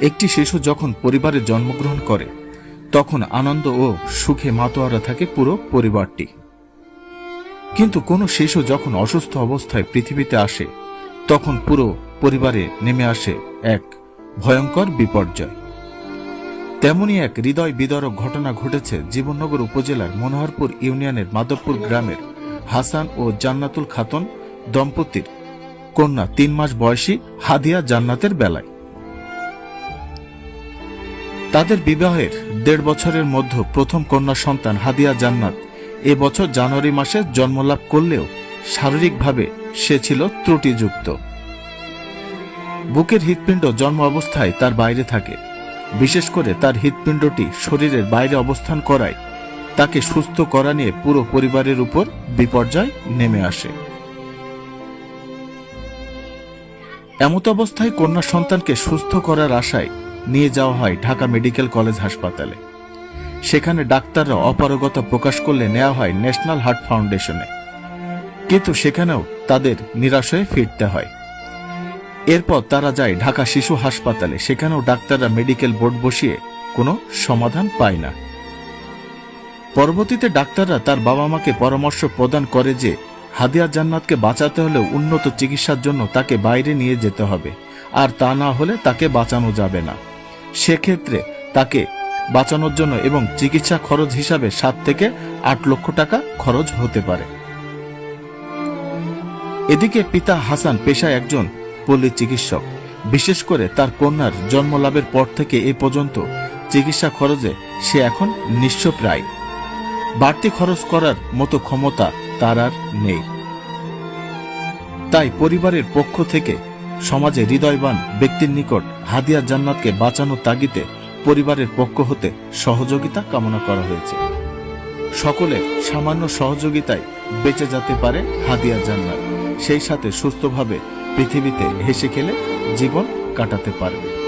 একটি শিশু যখন পরিবারে জন্মগ্রহণ করে, তখন আনন্দ ও সুখে মাতোয়ারা থাকে পুরো পরিবারটি। কিন্তু কোনো শিশু যখন অসুস্থ অবস্থায় পৃথিবীতে আসে, তখন পুরো পরিবারে নেমে আসে এক ভয়ঙ্কর বিপর্যয়। তেমনি এক হৃদয় বিদরক ঘটনা ঘটেছে জীবননগর উপজেলার মনোহরপুর ইউনিয়নের মাধবপুর গ্রামের হাসান ও জান্নাতুল খাতুন দম্পতির কন্যা তিন মাস বয়সী হাদিয়া জান্নাতের বেলায়। তাদের বিবাহের দেড় বছরের মধ্যে প্রথম কন্যা সন্তান হাদিয়া জান্নাত। এ বছর জানুয়ারি মাসে জন্মলাভ করলেও শারীরিকভাবে সে ছিল ত্রুটিযুক্ত। বুকের হৃৎপিণ্ড জন্ম অবস্থায় তার বাইরে থাকে। বিশেষ করে তার হৃৎপিণ্ডটি শরীরের বাইরে অবস্থান করায়, তাকে সুস্থ করা নিয়ে পুরো পরিবারের উপর বিপর্যয় নেমে আসে। এমত অবস্থায় কন্যা সন্তানকে সুস্থ করার আশায় নিয়ে যাওয়া হয় ঢাকা মেডিকেল কলেজ হাসপাতালে। সেখানে ডাক্তাররা অপারগতা প্রকাশ করলে নেওয়া হয় ন্যাশনাল হার্ট ফাউন্ডেশনে। কিন্তু সেখানেও তাদের নিরাশয়ে ফিরতে হয়। এরপর তারা যায় ঢাকা শিশু হাসপাতালে, সেখানেও ডাক্তাররা মেডিকেল বোর্ড বসিয়ে কোনো সমাধান পায় না। পরবর্তীতে ডাক্তাররা তার বাবা মাকে পরামর্শ প্রদান করে যে, হাদিয়া জান্নাতকে বাঁচাতে হলে উন্নত চিকিৎসার জন্য তাকে বাইরে নিয়ে যেতে হবে, আর তা না হলে তাকে বাঁচানো যাবে না। সেক্ষেত্রে তাকে বাঁচানোর জন্য এবং চিকিৎসা খরচ হিসাবে সাত থেকে আট লক্ষ টাকা খরচ হতে পারে। এদিকে পিতা হাসান পেশায় একজন পল্লী চিকিৎসক। বিশেষ করে তার কন্যার জন্মলাভের পর থেকে এ পর্যন্ত চিকিৎসা খরচে সে এখন নিঃস্ব প্রায় বাড়তি খরচ করার মতো ক্ষমতা তার আর নেই। তাই পরিবারের পক্ষ থেকে সমাজে হৃদয়বান ব্যক্তির নিকট হাদিয়া জান্নাতকে বাঁচানোর তাগিতে পরিবারের পক্ষ হতে সহযোগিতা কামনা করা হয়েছে। সকলে সামান্য সহযোগিতায় বেঁচে যেতে পারে হাদিয়া জান্নাত। সেই সাথে সুস্থভাবে পৃথিবীতে হেসে খেলে জীবন কাটাতে পারবে।